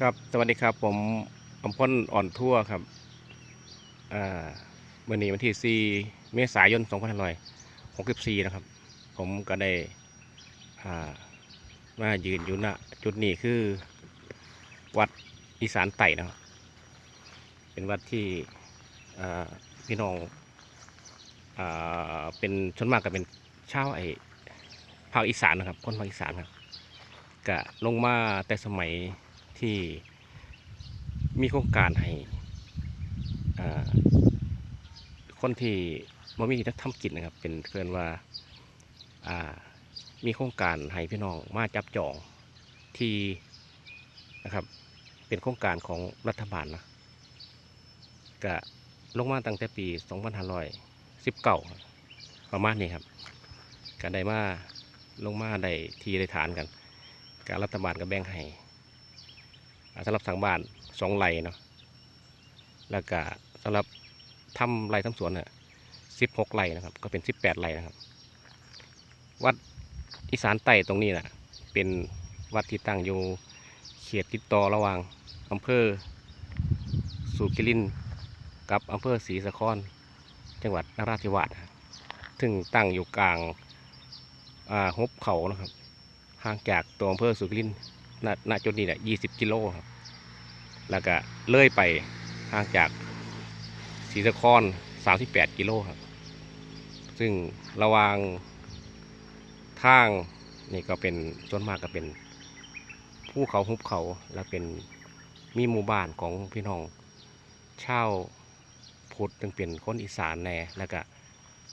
ครับ สวัสดีครับ ผมอมพลอ่อนทั่วครับอ่ามื่อนี้วันที่ 4 เมษายน 2564 นะครับ ผมก็ได้อ่ามายืนอยู่ณจุดนี้คือ วัดอีสานไต่นะครับ เป็นวัดที่อ่าพี่น้องอ่าเป็นชนมากก็เป็นชาวไอภาคอีสานนะครับ คนภาคอีสานครับก็ลงมาแต่สมัย ที่มีโครงการให้คนที่บ่มีนักทำกิจนะครับ เป็นเพื่อนว่ามีโครงการให้พี่น้องมาจับจองที่นะครับ เป็นโครงการของรัฐบาลนะก็ลงมาตั้งแต่ปี 2519 ประมาณนี้ครับก็ได้มาลงมาได้ทีได้ฐานกันการรัฐบาลก็แบ่งให้ สำหรับสั่งบ้านสองไร่เนาะแล้วก็สำหรับทำไร่ทำสวนเนี่ยสิบหกไร่นะครับ ก็เป็นสิบแปดไร่นะครับ วัดอีสานใต้ตรงนี้นะเป็นวัดที่ตั้งอยู่เขตติดต่อระหว่างอำเภอสุขิรินกับอำเภอศรีสะครจังหวัดนราธิวาสซึ่งตั้งอยู่กลางหุบเขานะครับห่างจากตัวอำเภอสุขิริน ณณจุดนี้เนี่ยยี่สิบกิโลครับ แล้วก็เลื่อยไปห่างจากศรีสะครสามสิบแปดกิโลครับ ซึ่งระวางทางนี่ก็เป็นส่วนมากก็เป็นภูเขาหุบเขาและเป็นมีหมู่บ้านของพี่น้องชาวพุทธจึงเป็นคนอีสานแน่แล้วก็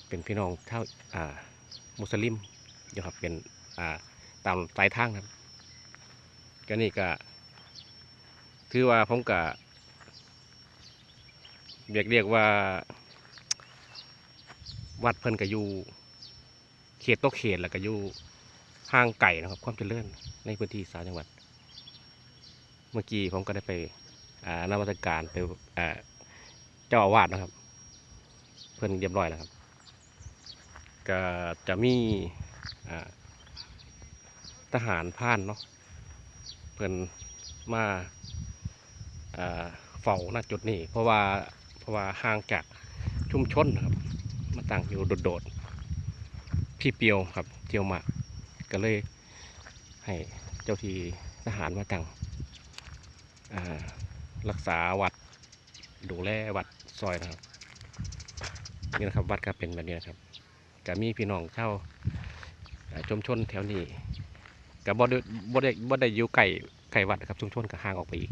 เป็นพี่น้องชาวอ่ามุสลิมอยู่ครับเป็นอ่าตามสายทางครับ ก็นี่ก็ถือว่าผมก็เรียกเรียกว่า วัดเพิ่นก็อยู่เขตตะเขตแล้วก็อยู่ห่างไก่นะครับ ความเจริญในพื้นที่สามจังหวัด เมื่อกี้ผมก็ได้ไปอ่านมัสการไปเจ้าอาวาสนะครับ เพิ่นเรียบร้อยแล้วครับ ก็จะมีทหารผ่านเนาะ เพิ่นมาอ่าเฝ้าณจุดนี้ เพราะว่าเพราะว่าห่างจากชุมชนนะครับ มาตั้งอยู่โดดๆพี่เปียวครับเที่ยวมาก็เลยให้เจ้าที่ทหารมาตั้งรักษาวัดดูแลวัดซอยนะครับนี่นะครับวัดก็เป็นแบบนี้นะครับก็มีพี่น้องเช่าวอ่าชุมชนแถวนี้ ก็บ่ได้บ่ได้บ่ได้อยู่ไกลไกลวัดนะครับชุมชนก็ห่างออกไปอีก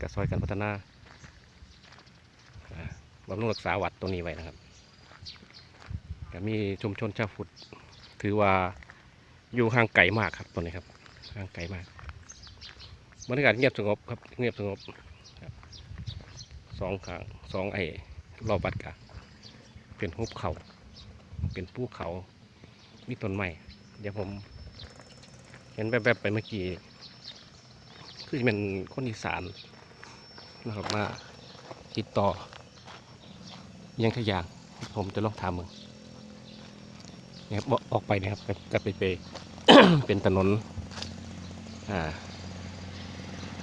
ก็ซอยกันพัฒนาอ่าบำรุงรักษาวัดตรงนี้ไว้นะครับก็มีชุมชนชาวพุทธถือว่าอยู่ห่างไกลมากครับตรงนี้ครับห่างไกลมากบรรยากาศเงียบสงบครับเงียบสงบสองข้างสองไอ้รอบวัดกะเป็นหุบเขา เป็นภูเขามีต้นไม้เดี๋ยวผม ห็นแบบๆไปเมื่อกี้คือจะเป็นคนอีสานนะครับมาติดต่ออิหยังขยางผมจะลองถามมึงเนี่ยครับออกไปนะครับก็ก็ไปไปเป็นถนนอ่า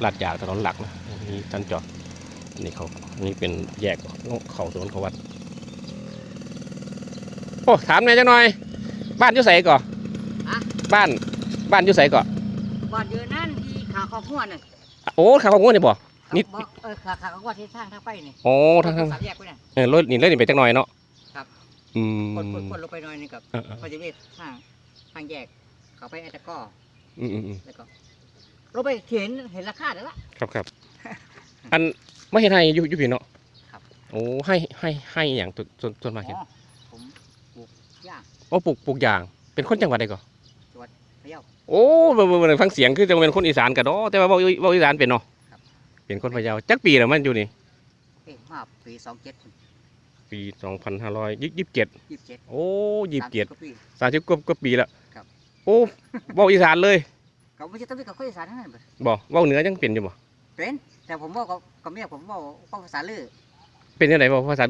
ลาดยางถนนหลักนะอันนี้ท่านจอดอันนี้เขาอันนี้เป็นแยกเขาถนนเขาวัดโอ้ถามหน่อยจังหน่อย บ้านอยู่ไสก่ออะบ้าน บ้านอยู่ไสก่อบ่อนอยู่นั่นที่ขาขอบหัวน่ะโอ้ข้าวของงูนี่บ่ นิดบ่เออขาขาขอบหัวที่ทางทางไปนี่โอ้ทางทางสามแยกไปน่ะ เออรถนี่รถนี่ไปจักหน่อยเนาะครับ อืมคนคนคนลงไปหน่อยนึงกับเออเออพอจะเวททางทางแยก เขาไปไอ้ตะก้ออืมอืมอืมแล้วก็ลงไปเห็นเห็นราคาแล้วล่ะ ครับครับ อันไม่เห็นให้อยู่อยู่พี่เนาะครับ โอ้ให้ให้ให้อย่างตัวส่วนส่วนมากเห็นอ๋อผมปลูกย่างโอ้ปลูกปลูกยาง เป็นคนจังหวัดใดก่อพะเยาโอ้เบิ่งเบิ่งเบิ่งฟังเสียงคือจะเป็นคนอีสานกันเนาะแต่ว่าเว้าเว้าอีสานเป็นเนาะครับเป็นคนพะเยาจักปีแล้วมันอยู่นี่เอ๊ะมาปีสองเจ็ดปี2527ยี่สิบเจ็ดโอ้27กว่าปี30กว่ากว่าปีแล้วครับโอ้เว้าอีสานเลยก็ไม่ใช่ต้องเป็นกับคนอีสานทั้งนั้นเบิดบ่เว้าเหนือยังเป็นอยู่บ่เป็นแต่ผมว่ากับกับเมียผมว่าว่าภาษาลือเป็นจังไดบ่ภาษา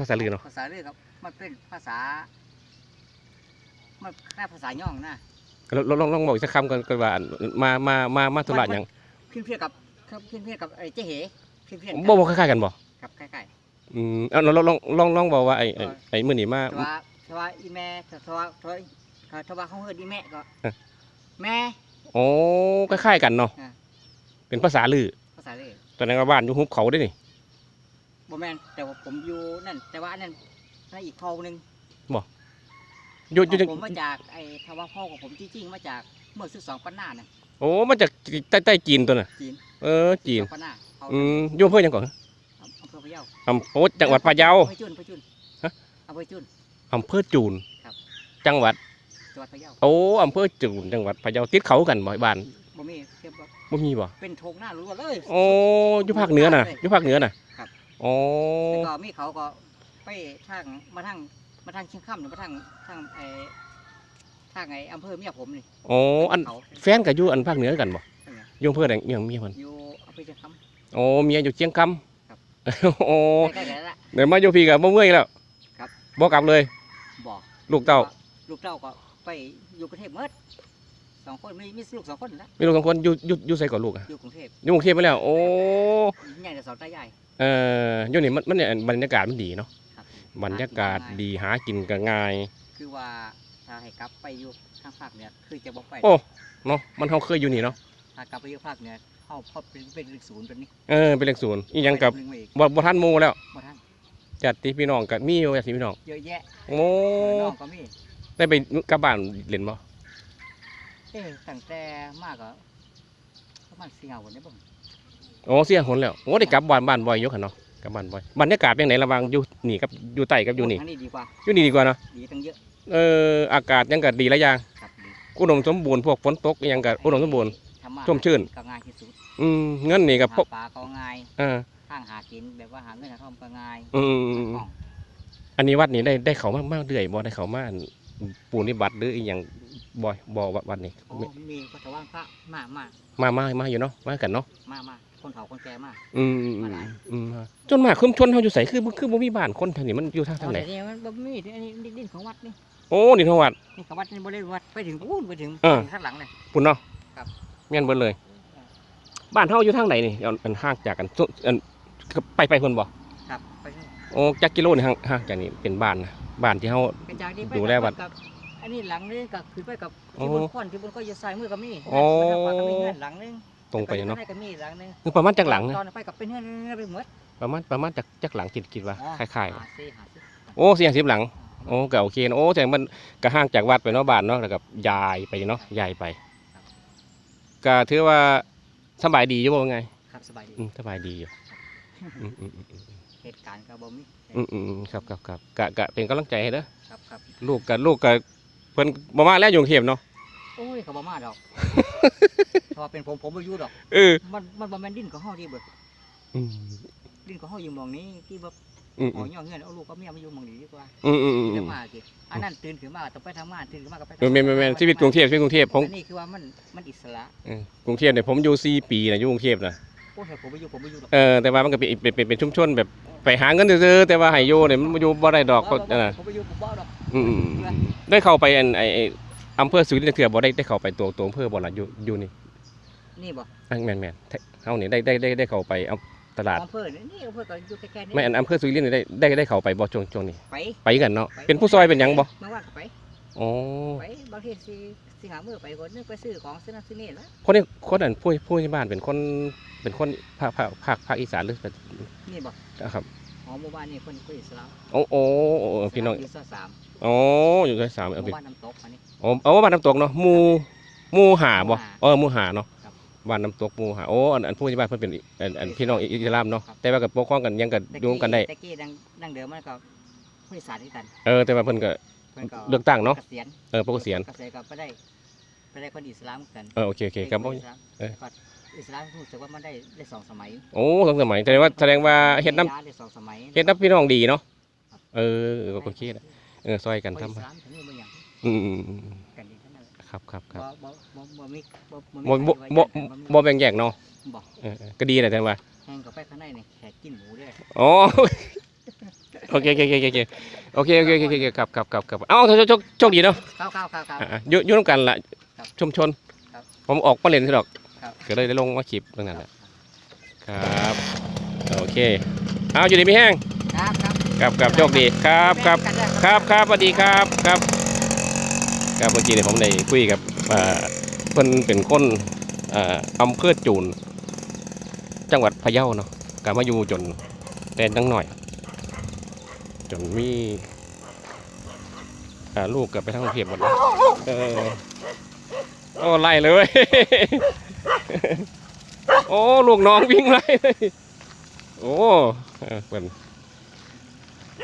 ภาษาลือเนาะภาษาลือครับมันเป็นภาษามันแค่ภาษาย่องนะ ลองลองลองบอกอีกสักคำก่อนก่อนว่าอันมามามามาธุระหยังพขึ้นเพียงกับครับขึ้นเพียงกับไอ้เจ๊เหขึ้นเพียงบ่บ่คล้ายๆกันบ่ครับใกล้อืมเอาลองลองลองลองบอกว่าไอ้ไอ้ไอ้มื้อนี้มา ๆแต่ว่าแต่ว่าอีแม่แต่ว่าแต่ว่าแต่ว่าเขาเฮิดอีแม่ก็เออแม่ โอ้คล้ายๆกันเนาะอ่า เป็นภาษาลือภาษาเลยตอนนั้นว่าบ้านอยู่หุบเขาเด้นี่ บ่แม่นแต่ว่าผมอยู่นั่น แต่ว่าอันนั่นนั่นอีกเผ่าหนึง อยู่อยู่จังผมมาจากไอ้ทว่าพ่อของผมจริงๆมาจากเมื่อสิบสองปันหน้าน่ะโอ้มาจากใต้ใต้จีนตัวน่ะจีนเออจีน12ปันหน้าเผ่าอืมอยู่อำเภอหยังก่อนอำเภอพะเยาอำโอ้จังหวัดพะเยา อำเภอจุนอำเภอจุนฮะ อำเภอจุน อำเภอจูนครับ จังหวัด จังหวัดพะเยาโอ้อำเภอจูนจังหวัดพะเยาติดเขากันบ่บ้านบ่มีเทียบว่าบ่มีบ่เป็นโถงหน้ารั้วเลย โอ้อยู่ภาคเหนือน่ะอยู่ภาคเหนือน่ะครับโอ้แล้วก็มีเขาก็ไปทางมาทาง มาทางเชียงคำหรือมาทางทางไอ้ทางไอ้อำเภอเมียผมนี่โอ้อันเขาแฟนก็อยู่อันภาคเหนือกันบ่เป็นไงอยู่อำเภอใดเมียเมียเพิ่นอยู่อำเภอเชียงค โอ้เมียอยู่เชียงคำครับโอ้ำใกล้ๆกันแล้วล่ะ เดี๋ยวมาอยู่พี่ก็บ่เมื่อยแล้วครับ บ่กลับเลยบอกลูกเต้าลูกเต้าก็ไปอยู่กรุงเทพเมื่อสองคนมีมีลูกสองคนนะมีลูกสองคนอยู่อยู่อยู่ไสก่อนลูกอะอยู่กรุงเทพอยู่กรุงเทพไปแล้ว โอ้ ใหญ่แต่สองตาใหญ่ เอ่ออยู่นี่มันมันเนี่ยบรรยากาศมันดีเนาะครั บบรรยากาศดีหากินก็ง่าย คือว่าถ้าให้กลับไปอยู่ทางภาคเหนือคือจะบอกไปโอ้เนาะมันเฮาเคยอยู่นี่เนาะถ้ากลับไปอยู่ภาคเหนือเข้าพอเป็นเป็นเลขศูนย์เป็นนี้เออเป็นเลขศูนย์อีหยังกับหนึ่งมาอีกบ่บ่ทันหมู่แล้วบ่ทันจัดที่พี่น้องก็มีอยู่จัดที่พี่น้องเยอะแยะโอ้น้องก็มีได้ไปกลับบ้านเล่นบ่เอ๊ะตั้งแต่มากก็ประมาณสี่ห้าวันได้บ้างโอ้เสียหนแล้วโอ้ได้กลับบ้านบ้านบ่อยอยู่คั่นเนาะ กลับบ้านบ่อยบรรยากาศเป็นไหนระหว่างอยู่นี่กับอยู่ใต้กับอยู่นี่ทางนี้ดีกว่าอยู่นี่ดีกว่าเนาะดีตั้งเยอะเอออากาศยังก็ดีหลายอย่างครับดีอุดมสมบูรณ์พวกฝนตกอิหยังก็อุดมสมบูรณ์ ทำมาชุ่มชื่น ก็ง่ายที่สุดอืมเงินนี่ก็พหาวปลาก็ง่ายเออทางหากินแบบว่าหาเงินหาทองก็ง่ายอืมคล่องอันนี้วัดนี้ได้ได้เขามากมากเรื่อยบ่ได้เขามาอัน ปูนิบัติหรืออีหยังบ่อยบ่วัดวัดนี้โอ้มีก็แต่ว่าพระมามามามามาอยู่เนาะมากันเนาะมามาคนเฒ่าคนแก่มาอืมอืมอืมอืมจนมากคุมชนเฮาอยู่ไสคือคือบ่มีบ้านคนทางนี้มันอยู่ทางทางไหนอ๋อเดี๋ยวนี้มันบ่มีอันนี้ดินของวัดนี่โอ้นี่ทางวัดนี่ของวัดนี่บ่ได้วัดไปถึงปูนไปถึงเออข้างหลังเลยปุ่นเนาะครับแม่นเบิดเลย บ้านเฮาอยู่ทางไหนนี่เอาอันห่างจากกันสุอันไปไปเพิ่นบ่ครับไปถึงโอ้จักกิโลนี่ห่างห่างจากนี่เป็นบ้านนะ บ้านที่เฮากระจากนี้ไปดูแลวัดกับอันนี้หลังนึงกับขึ้นไปกับโอ้ที่บนข้อนที่บนก็อยู่ซ้ายมือก็มีโอ้ทางขวาก็มีเงื่อนหลังนึงตรงไปเนาะข้งใก็มีหลังนึงคือประมาณจักหลังนะตอนไปกับเป็นเงื่อนไปหมด ประมาณประมาณจักจักหลังคิดคิดว่าอ๋อคล้ายๆหาซิหาซิโอ้เสียงสิบหลังโอ้ก็โอเคนะโอ้แต่มันก็ห่างจากวัดไปเนาะบ้านเนาะแล้วก็ยายไปเนาะยายไปก็ถือว่าสบายดีอยู่บ่ว่าไงครับสบายดีอืมสบายดีอยู่อืมอืมอืมอืม เหตุการณ์ก็บ่มีอืมอืมอืมครับครับครับกะกะเป็นกำลังใจให้เด้อครับครับลูกกับลูกกับเพิ่นบ่มาแล้วอยู่กรุงเทพเนาะโอ้ยเขาบ่มาดอกเพราะว่าเป็นผมผมบ่อยู่ดอก เออมันมันบ่แม่นดินของเฮาที่เบิดอืมดินของเฮาอยู่หม่องนี้ที่บ่อืมหอย่อเงื่อนเอาลูกกับเมียมาอยู่หม่องนี้ดีกว่าอืมอืมอืมจะอืมมาสิอันนั้นตื่นขึ้นมาต้องไปทำงานตื่นขึ้นมาก็ไปเออแม่นแม่นแม่นชีวิตกรุงเทพชีวิตกรุงเทพผมอันนี้คือว่ามันมันอิสระ เออกรุงเทพเนี่ยผมอยู่สี่ปีนะอยู่กรุงเทพนะโอ้ยผมบ่อยู่ผมบ่อยู่ดอกเออแต่ว่ามันก็เป็นเป็นเป็นเป็นชุมชนแบบไปหาเงินซื้อๆแต่ว่าให้อยู่เนี่ยมันบ่อยู่บ่ได้ดอกก็บ่บ่นั่นน่ะผมบ่อยู่ผมบ่ดอกอืมอืมอืมอืมได้เข้าไปอันไอไอ้อำเภอสุรินทร์เถื่อบ่ได้ได้เข้าไปตัวตัวอำเภอบ่ล่ะอยู่อยู่นี่นี่บ่อะแม่นแม่นแท้เฮานี่ได้ได้ได้ได้เข้าไปเอาตลาด อำเภอนี่นี่อำเภอก็อยู่ใกล้ๆนี่ไม่อันอำเภอสุรินทร์นี่ได้ได้ได้เข้าไปบ่ช่วงช่วงนี้ ไปไปกันเนาะเป็นผู้ซอยเป็นหยังบ่มาว่าก็ไป อ๋อไปบางทีสิสิหามื้อไปคนนึงไปซื้อของซื้อนั่นซื้อนี่ละคนนี้คนนั้นผู้ผู้ที่บ้านเป็นคนเป็นคนภาคภาคภาคภาคอีสานหรือเป็นนี่บ่ครับอ๋อหมู่บ้านนี่คนคนอิสลามโอ้โอ้โอ้พี่น้องอยู่ซอยสามอ๋ออยู่ซอยสามหเอามู่เป็นบ้านน้ำตกอันนี้อ๋อเอาว่าบ้านน้ำตกเนาะหมูหมูหาบ่หมู่หาเออหมูหาเนาะครับบ้านน้ำตกหมูหาโอ้อันอันผู้ที่บ้านเพิ่นเป็นอีอันอันอิสพี่น้องอิสลามเนาะครับ แต่ว่ากับปกครองกันยังกับอยู่กันได้ตะกี้ดังดังเดิมมันก็ผู้อิสานที่กัน เออแต่ว่าเพิ่นก็เพิ่นก็เลือกตั้งเนาะเกษียณเออปกเสียนเกษียณก็ไปได้ไปได้คนอิสลามกันเออโอเคโอเคครับบ่อิสลามเออก็อิสลามรู้สึกว่ามันได้ได้สองสมัยโอ้สองสมัยแสดงว่าแสดงว่าเฮ็ดน้ได้สองสมัยำเฮ็ดน้ำพี่น้องดีเนาะ เออเออก็โอเคนะเออซอยกันคนทำอิสลามถึงมืออย่างอืมอืมอืมกันดีทั้งนั้นแหละครับครับครับบ่บ่บ่บ่มีบ่บ่บ่มีบ่ใครบ่ไว้ใจกันบ่แบ่งแยกเนาะบ่เออเออก็ดีแหละแต่ว่าแห้งกับไปข้างในนี่แขกกินหมูด้วย อ๋อ โอเคโอเคโอเคโอเคโอเคโอเคโอเคโอเคครับครับครับครับเอ้าโชคโชคโชคดีเนาะครับครับครับครับ อะอยู่อยู่ร่วมกันละครับชุมชน ครับผมออกมาเล่นสิดอกครับ ก็เลยได้ลงมาคลิปตรงนั้นแหละครับโอเคเอาอยู่ดีไม่แห้งครับครับครับครับโชคดีครับครับ ครับครับสวัสดีครับครับครับเมื่อกี้เนี่ยผมได้คุยกับเอ่อเพิ่นเป็นคนอ่ออำเภอจูน จังหวัดพะเยาเนาะกามาอยู่จนแดนตั้งหน่อย จนมีอ่าลูกเกับไปทั้งกรุงเทพหมดเลยเออโอ้ไล่เลย โอ้ลูกน้องวิ่งไล่เลยโอ้เป็น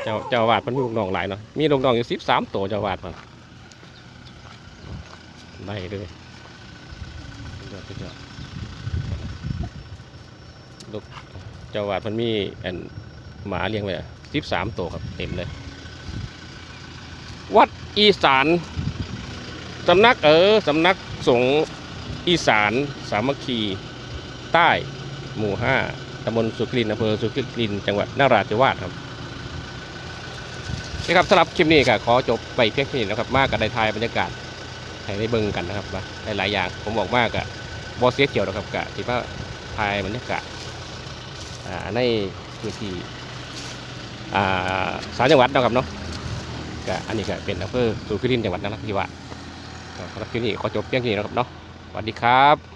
เจ้าเจ้าวาดมันมีลูกน้องหลายเนาะมีลูกน้องอยู่สิบสามตัวเจ้าวาดมันได้เลยสุดยอดสุดยอดลูกเจ้าอาวาดมันมีอัน หมาเลี้ยงไว้สิบสามตัวครับเต็มเลย วัดอีสานสำนักเออสำนักสงฆ์อีสาน สามัคคี ใต้ หมู่ห้าตำบลสุขลินอำเภอสุขลิน จังหวัดนราธิวาสครับนี่ครับสำหรับคลิปนี้ก็ขอจบไปเพียงแค่นี้นะครับ มากกับได้ทายบรรยากาศให้ได้เบิ่งกันนะครับว่าหลายๆอย่างผมบอกมากกับบอเสียเกี่ยวนะครับกะที่ว่าทายบรรยากาศอ่าในพื้นที่ สามจังหวัดนะครับเนาะก็อันนี้ก็เป็นอำเภอสุขิรินทร์จังหวัดนราธิวาสก็สำหรับคลิปนี้ขอจบเพียงแค่นี้นะครับเนาะสวัสดีครับ